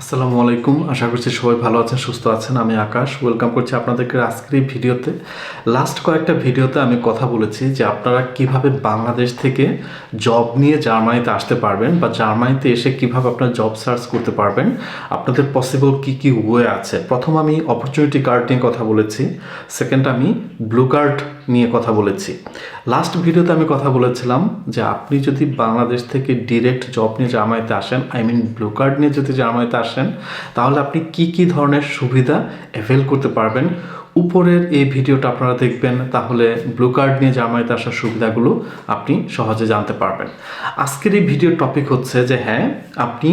আসসালামু আলাইকুম। আশা করছি সবাই ভালো আছেন, সুস্থ আছেন। আমি আকাশ। ওয়েলকাম করছি আপনাদেরকে আজকের এই ভিডিওতে। লাস্ট কয়েকটা ভিডিওতে আমি কথা বলেছি যে আপনারা কীভাবে বাংলাদেশ থেকে জব নিয়ে জার্মানিতে আসতে পারবেন বা জার্মানিতে এসে কীভাবে আপনারা জব সার্চ করতে পারবেন। আপনাদের পসিবল কি কি ওয়ে আছে? প্রথম আমি অপরচুনিটি কার্ড নিয়ে কথা বলেছি। সেকেন্ড আমি ব্লু কার্ড নিয়ে কথা বলেছি। লাস্ট ভিডিওতে আমি কথা বলেছিলাম যে আপনি যদি বাংলাদেশ থেকে ডিরেক্ট জব নিয়ে জার্মানিতে আসেন আই মিন ব্লু কার্ড নিয়ে যদি জার্মানিতে আসেন, তাহলে আপনি কি কি ধরনের সুবিধা অ্যাভেল করতে পারবেন? উপরের এই ভিডিওটা আপনারা দেখবেন, তাহলে ব্লু কার্ড নিয়ে জার্মানিতে আসার সুবিধাগুলো আপনি সহজে জানতে পারবেন। আজকের এই ভিডিওর টপিক হচ্ছে যে হ্যাঁ আপনি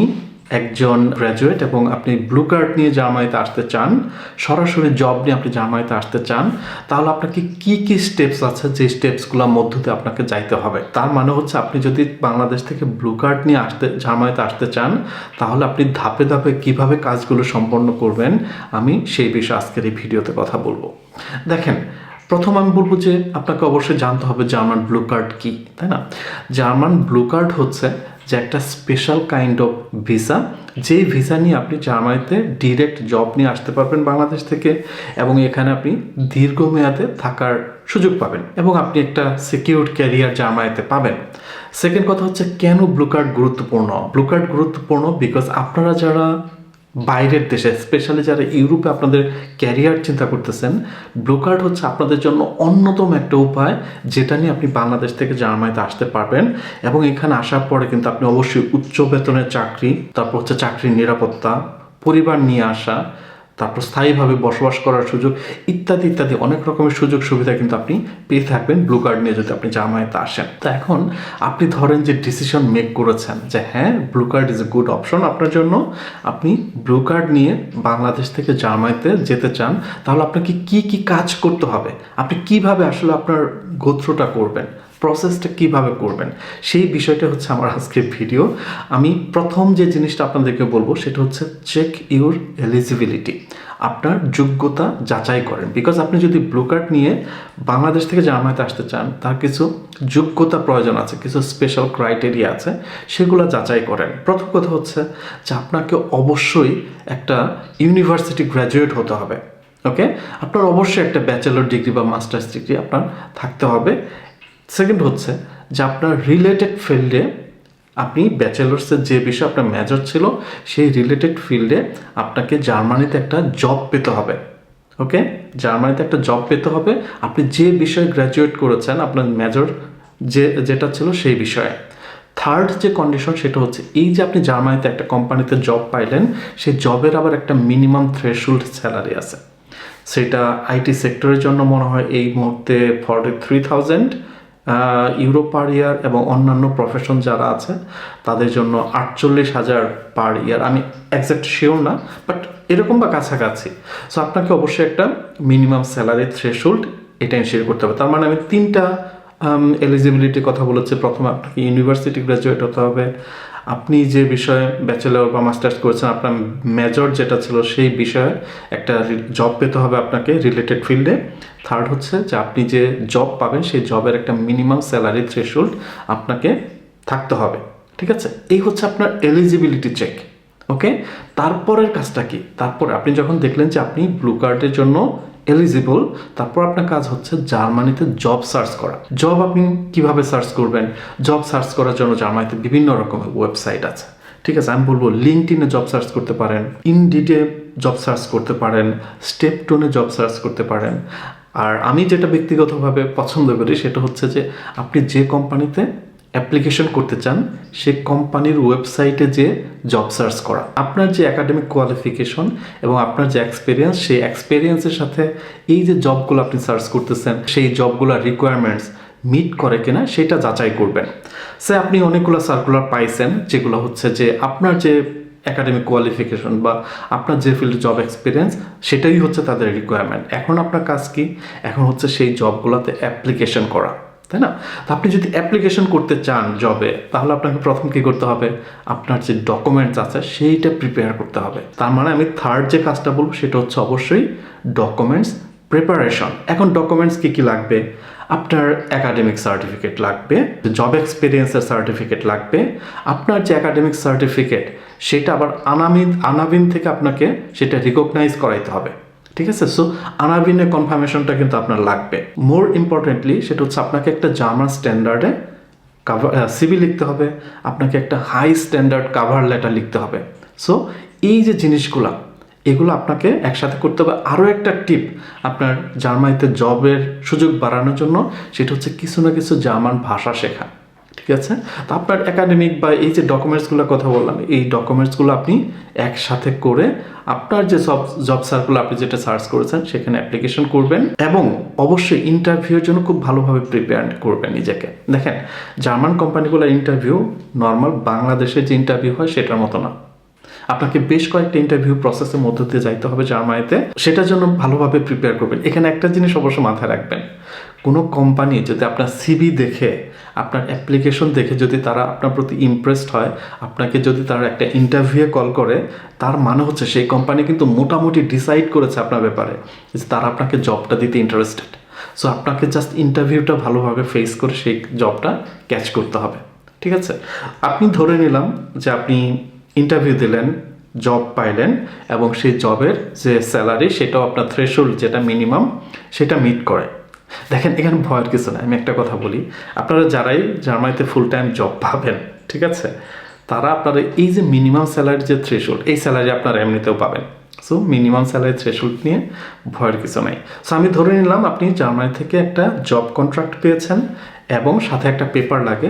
একজন গ্র্যাজুয়েট এবং আপনি ব্লু কার্ড নিয়ে জার্মানিতে আসতে চান, সরাসরি জব নিয়ে আপনি জার্মানিতে আসতে চান, তাহলে আপনাকে কি কি স্টেপস আছে যে স্টেপসগুলোর মধ্য দিয়ে আপনাকে যাইতে হবে? তার মানে হচ্ছে আপনি যদি বাংলাদেশ থেকে ব্লু কার্ড নিয়ে আসতে জার্মানিতে আসতে চান, তাহলে আপনি ধাপে ধাপে কীভাবে কাজগুলো সম্পন্ন করবেন, আমি সেই বিষয়ে আজকের এই ভিডিওতে কথা বলব। দেখেন প্রথম আমি বলব যে আপনাকে অবশ্যই জানতে হবে জার্মান ব্লু কার্ড কি, তাই না? জার্মান ব্লু কার্ড হচ্ছে যে একটা স্পেশাল কাইন্ড অফ ভিসা যেই ভিসা নিয়ে আপনি জার্মানিতে ডিরেক্ট জব নিয়ে আসতে পারবেন বাংলাদেশ থেকে এবং এখানে আপনি দীর্ঘমেয়াদে থাকার সুযোগ পাবেন এবং আপনি একটা সিকিউর ক্যারিয়ার জার্মানিতে পাবেন। সেকেন্ড কথা হচ্ছে কেন ব্লু কার্ড গুরুত্বপূর্ণ? ব্লু কার্ড গুরুত্বপূর্ণ বিকজ আপনারা যারা বাইরের দেশে স্পেশালি যারা ইউরোপে আপনাদের ক্যারিয়ার চিন্তা করতেছেন ব্লু কার্ড হচ্ছে আপনাদের জন্য অন্যতম একটা উপায় যেটা নিয়ে আপনি বাংলাদেশ থেকে জার্মানিতে আসতে পারবেন এবং এখানে আসার পরে কিন্তু আপনি অবশ্যই উচ্চ বেতনের চাকরি, তারপর হচ্ছে চাকরির নিরাপত্তা, পরিবার নিয়ে আসা তারপর স্থায়ীভাবে বসবাস করার সুযোগ, ইত্যাদি ইত্যাদি অনেক রকমের সুযোগ সুবিধা কিন্তু আপনি পেয়ে থাকবেন ব্লু কার্ড নিয়ে যদি আপনি জামায়াতে আসেন। তো এখন আপনি ধরেন যে ডিসিশন মেক করেছেন যে হ্যাঁ blue card is a good option আপনার জন্য। আপনি ব্লু কার্ড নিয়ে বাংলাদেশ থেকে জার্মানিতে যেতে চান, তাহলে আপনাকে কি কি কাজ করতে হবে? আপনি কীভাবে আসলে আপনার গোত্রটা করবেন? প্রসেসটা কীভাবে করবেন? সেই বিষয়টা হচ্ছে আমার আজকের ভিডিও। আমি প্রথম যে জিনিসটা আপনাদেরকে বলব, সেটা হচ্ছে চেক ইউর এলিজিবিলিটি আপনার যোগ্যতা যাচাই করেন। বিকজ আপনি যদি ব্লু কার্ড নিয়ে বাংলাদেশ থেকে জার্মানিতে আসতে চান, তার কিছু যোগ্যতা প্রয়োজন আছে, কিছু স্পেশাল ক্রাইটেরিয়া আছে, সেগুলো যাচাই করেন। প্রথম কথা হচ্ছে যে আপনাকে অবশ্যই একটা ইউনিভার্সিটি গ্র্যাজুয়েট হতে হবে। ওকে আপনার অবশ্যই একটা ব্যাচেলর ডিগ্রি বা মাস্টার্স ডিগ্রি আপনার থাকতে হবে। সেকেন্ড হচ্ছে যে আপনার রিলেটেড ফিল্ডে আপনি ব্যাচেলার্সের যে বিষয়ে আপনার মেজর ছিল, সেই রিলেটেড ফিল্ডে আপনাকে জার্মানিতে একটা জব পেতে হবে। ওকে জার্মানিতে একটা জব পেতে হবে। আপনি যে বিষয়ে গ্র্যাজুয়েট করেছেন, আপনার মেজর যে, যেটা ছিল সেই বিষয়ে। থার্ড যে কন্ডিশন সেটা হচ্ছে এই যে আপনি জার্মানিতে একটা কোম্পানিতে জব পাইলেন, সেই জবের আবার একটা মিনিমাম থ্রেশোল্ড স্যালারি আছে। সেটা আইটি সেক্টরের জন্য মনে হয় এই মুহূর্তে forty three thousand euro per year এবং অন্যান্য প্রফেশন যারা আছে, তাদের জন্য আটচল্লিশ হাজার পার ইয়ার আমি একজ্যাক্ট শিওর না বাট এরকম বা কাছাকাছি। সো আপনাকে অবশ্যই একটা মিনিমাম স্যালারি থ্রেশোল্ড এটা এনশিওর করতে হবে। তার মানে আমি তিনটা এলিজিবিলিটির কথা বলেছি। প্রথমে আপনাকে ইউনিভার্সিটি গ্র্যাজুয়েট হতে হবে। আপনি যে বিষয়ে ব্যাচেলর বা মাস্টার্স করেছেন, আপনার মেজর যেটা ছিল সেই বিষয়ে একটা জব পেতে হবে আপনাকে রিলেটেড ফিল্ডে থার্ড হচ্ছে যে আপনি যে জব পাবেন, সেই জবের একটা মিনিমাম স্যালারি থ্রেশোল্ড আপনাকে থাকতে হবে। ঠিক আছে? এই হচ্ছে আপনার এলিজিবিলিটি চেক ওকে তারপরের কাজটা কি? তারপরে আপনি যখন দেখলেন যে আপনি ব্লু কার্ডের জন্য এলিজিবল তারপর আপনার কাজ হচ্ছে জার্মানিতে জব সার্চ করা। জব আপনি কীভাবে সার্চ করবেন? জব সার্চ করার জন্য জার্মানিতে বিভিন্ন রকমের ওয়েবসাইট আছে। ঠিক আছে, আমি বলব লিঙ্কটিনে জব সার্চ করতে পারেন ইনডিডে জব সার্চ করতে পারেন স্টেপ টোনে জব সার্চ করতে পারেন। আর আমি যেটা ব্যক্তিগতভাবে পছন্দ করি সেটা হচ্ছে যে আপনি যে কোম্পানিতে অ্যাপ্লিকেশন করতে চান, সে কোম্পানির ওয়েবসাইটে যে জব সার্চ করা। আপনার যে একাডেমিক কোয়ালিফিকেশন এবং আপনার যে এক্সপিরিয়েন্স, সেই এক্সপিরিয়েন্সের সাথে এই যে জবগুলো আপনি সার্চ করতেছেন, সেই জবগুলোর রিকোয়ারমেন্টস মিট করে কিনা, সেটা যাচাই করবেন। সে আপনি অনেকগুলো সার্কুলার পাইছেন, যেগুলো হচ্ছে যে আপনার যে একাডেমিক কোয়ালিফিকেশন বা আপনার যে ফিল্ডে জব এক্সপিরিয়েন্স সেটাই হচ্ছে তাদের রিকোয়ারমেন্ট এখন আপনার কাজ কি? এখন হচ্ছে সেই জবগুলোতে অ্যাপ্লিকেশন করা। তাই না? আপনি যদি অ্যাপ্লিকেশন করতে চান জবে তাহলে আপনাকে প্রথম কী করতে হবে? আপনার যে ডকুমেন্টস আছে, সেইটা প্রিপেয়ার করতে হবে। তার মানে আমি থার্ড যে কাজটা বলব, সেটা হচ্ছে অবশ্যই ডকুমেন্টস প্রিপারেশন এখন ডকুমেন্টস কী কী লাগবে? আপনার একাডেমিক সার্টিফিকেট লাগবে জব এক্সপিরিয়েন্সের সার্টিফিকেট লাগবে। আপনার যে একাডেমিক সার্টিফিকেট সেটা আবার আনামিন, আনাবিন থেকে আপনাকে সেটা রিকগনাইজ করাইতে হবে। ঠিক আছে? সো আনাবিনের কনফার্মেশনটা কিন্তু আপনার লাগবে। মোর ইম্পর্টেন্টলি সেটা হচ্ছে আপনাকে একটা জার্মান স্ট্যান্ডার্ডে কাভার সিবি লিখতে হবে। আপনাকে একটা হাই স্ট্যান্ডার্ড কাভার লেটার লিখতে হবে। সো এই যে জিনিসগুলা, এগুলো আপনাকে একসাথে করতে হবে। আরও একটা টিপ আপনার জার্মানিতে জবের সুযোগ বাড়ানোর জন্য, সেটা হচ্ছে কিছু না কিছু জার্মান ভাষা শেখা। ঠিক আছে? আপনার একাডেমিক বা এই যে ডকুমেন্টসগুলো কথা বললাম, এই ডকুমেন্টসগুলো আপনি একসাথে করে আপনার যে সব জব সার্কুলার আপনি যেটা সার্চ করেছেন, সেখানে অ্যাপ্লিকেশন করবেন এবং অবশ্যই ইন্টারভিউর জন্য খুব ভালোভাবে প্রিপেয়ার করবেন নিজেকে। দেখেন, জার্মান কোম্পানিগুলোর ইন্টারভিউ নর্মাল বাংলাদেশের যে ইন্টারভিউ হয়, সেটার মতো না। আপনাকে বেশ কয়েকটা ইন্টারভিউ প্রসেসের মধ্য দিয়ে যাইতে হবে জার্মানিতে। সেটার জন্য ভালোভাবে প্রিপেয়ার করবেন। এখানে একটা জিনিস অবশ্য মাথায় রাখবেন। কোনো কোম্পানি যদি আপনার সিবি দেখে, আপনার অ্যাপ্লিকেশন দেখে যদি তারা আপনার প্রতি ইমপ্রেসড হয়, আপনাকে যদি তারা একটা ইন্টারভিউ কল করে, তার মানে হচ্ছে সেই কোম্পানি কিন্তু মোটামুটি ডিসাইড করেছে আপনার ব্যাপারে যে তারা আপনাকে জবটা দিতে ইন্টারেস্টেড সো আপনাকে জাস্ট ইন্টারভিউটা ভালোভাবে ফেস করে সেই জবটা ক্যাচ করতে হবে। ঠিক আছে? আপনি ধরে নিলাম যে আপনি ইন্টারভিউ দিলেন জব পাইলেন এবং সেই জবের যে স্যালারি সেটাও আপনার থ্রেশোল্ড যেটা মিনিমাম সেটা মিট করে। দেখেন, এখানে ভয়ের কিছু না আমি একটা কথা বলি। আপনারা যারাই জার্মানিতে ফুল টাইম জব পাবেন, ঠিক আছে? তারা আপনারা এই যে মিনিমাম স্যালারি যে থ্রেশোল্ড এই স্যালারি আপনারা এমনিতেও পাবেন। সো মিনিমাম স্যালারি থ্রেশোল্ড নিয়ে ভয়ের কিছু নাই। সো আমি ধরে নিলাম, আপনি জার্মানি থেকে একটা জব কন্ট্রাক্ট পেয়েছেন এবং সাথে একটা পেপার লাগে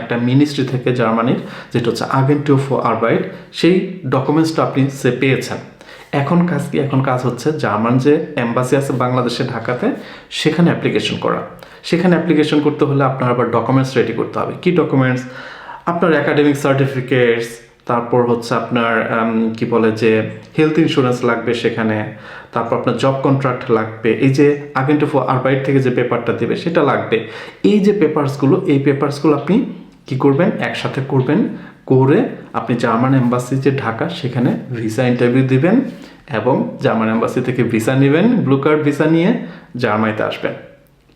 একটা মিনিস্ট্রি থেকে জার্মানির, যেটা হচ্ছে আগেন্টিও ফর আরবাইট সেই ডকুমেন্টসটা আপনি সে পেয়েছেন। এখন কাজ কি? এখন কাজ হচ্ছে জার্মান যে অ্যাম্বাসি আছে বাংলাদেশে, ঢাকাতে, সেখানে অ্যাপ্লিকেশন করা। সেখানে অ্যাপ্লিকেশন করতে হলে আপনার আবার ডকুমেন্টস রেডি করতে হবে। কি ডকুমেন্টস আপনার অ্যাকাডেমিক সার্টিফিকেটস তারপর হচ্ছে আপনার কি বলে যে হেলথ ইন্স্যুরেন্স লাগবে সেখানে, তারপর আপনার জব কন্ট্রাক্ট লাগবে, এই যে আগেন্ট ফর আরবাইট থেকে যে পেপারটা দেবে সেটা লাগবে। এই যে পেপারসগুলো এই পেপারসগুলো আপনি কি করবেন? একসাথে করবেন, করে আপনি জার্মান এম্বাসি যে ঢাকা, সেখানে ভিসা ইন্টারভিউ দিবেন এবং জার্মান এম্বাসি থেকে ভিসা নেবেন ব্লু কার্ড ভিসা নিয়ে জার্মানিতে আসবেন।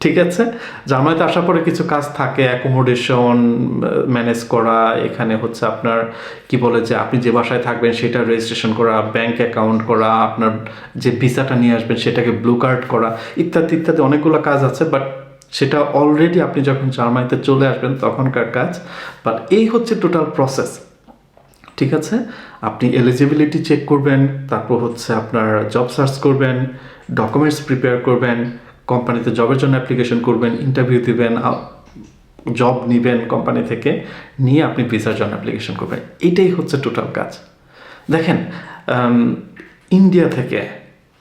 ঠিক আছে? জার্মানিতে আসার পরে কিছু কাজ থাকে অ্যাকোমোডেশন ম্যানেজ করা, এখানে হচ্ছে আপনার কি বলে যে আপনি যে বাসায় থাকবেন সেটা রেজিস্ট্রেশন করা ব্যাংক অ্যাকাউন্ট করা, আপনার যে ভিসাটা নিয়ে আসবেন সেটাকে ব্লু কার্ড করা, ইত্যাদি ইত্যাদি অনেকগুলো কাজ আছে বাট সেটা অলরেডি আপনি যখন জার্মানিতে চলে আসবেন তখনকার কাজ বাট এই হচ্ছে টোটাল প্রসেস ঠিক আছে? আপনি এলিজিবিলিটি চেক করবেন, তারপর হচ্ছে আপনার জব সার্চ করবেন ডকুমেন্টস প্রিপেয়ার করবেন কোম্পানিতে জবের জন্য অ্যাপ্লিকেশন করবেন ইন্টারভিউ দিবেন জব নেবেন কোম্পানি থেকে, নিয়ে আপনি ভিসার জন্য অ্যাপ্লিকেশন করবেন। এটাই হচ্ছে টোটাল কাজ। দেখেন ইন্ডিয়া থেকে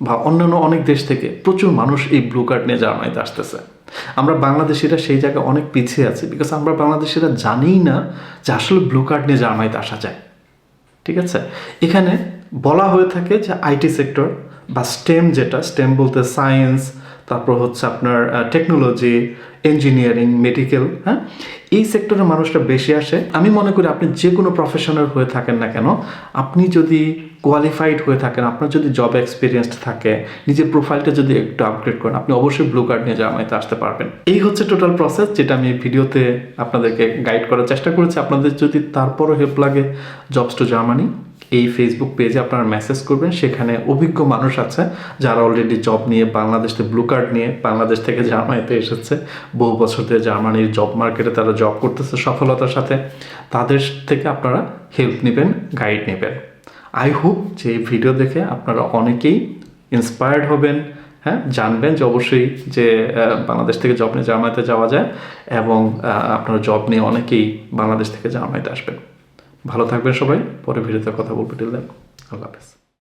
বা অন্যান্য অনেক দেশ থেকে প্রচুর মানুষ এই ব্লু কার্ড নিয়ে জার্মানিতে আসতেছে। আমরা বাংলাদেশিরা সেই জায়গায় অনেক পিছিয়ে আছি বিকজ আমরা বাংলাদেশিরা জানিই না যে আসলে ব্লু কার্ড নিয়ে জার্মানিতে আসা যায়। ঠিক আছে? এখানে বলা হয়ে থাকে যে আইটি সেক্টর বা স্টেম যেটা স্টেম বলতে সায়েন্স তারপর হচ্ছে আপনার টেকনোলজি ইঞ্জিনিয়ারিং মেডিকেল হ্যাঁ? এই সেক্টরের মানুষটা বেশি আসে। আমি মনে করি আপনি যে কোনো প্রফেশনাল হয়ে থাকেন না কেন, আপনি যদি কোয়ালিফাইড হয়ে থাকেন, আপনার যদি জব এক্সপিরিয়েন্স থাকে, নিজের প্রোফাইলটা যদি একটু আপগ্রেড করেন, আপনি অবশ্যই ব্লু কার্ড নিয়ে জার্মানিতে আসতে পারবেন। এই হচ্ছে টোটাল প্রসেস যেটা আমি ভিডিওতে আপনাদেরকে গাইড করার চেষ্টা করেছি। আপনাদের যদি তারপরও হেল্প লাগে জবস টু জার্মানি এই ফেসবুক পেজে আপনারা মেসেজ করবেন। সেখানে অভিজ্ঞ মানুষ আছে যারা অলরেডি জব নিয়ে বাংলাদেশে ব্লু কার্ড নিয়ে বাংলাদেশ থেকে জার্মানিতে এসেছে। বহু বছর ধরে জার্মানির জব মার্কেটে তারা জব করতেছে সফলতার সাথে। তাদের থেকে আপনারা হেল্প নেবেন গাইড নেবেন। আই হোপ যে এই ভিডিও দেখে আপনারা অনেকেই ইন্সপায়ার্ড হবেন হ্যাঁ জানবেন যে অবশ্যই যে বাংলাদেশ থেকে জব নিয়ে জার্মানিতে যাওয়া যায় এবং আপনারা জব নিয়ে অনেকেই বাংলাদেশ থেকে জার্মানিতে আসবেন। ভালো থাকবেন সবাই পরে ভিডিওতে কথা বলব। টিল দেন আল্লাহ হাফেজ।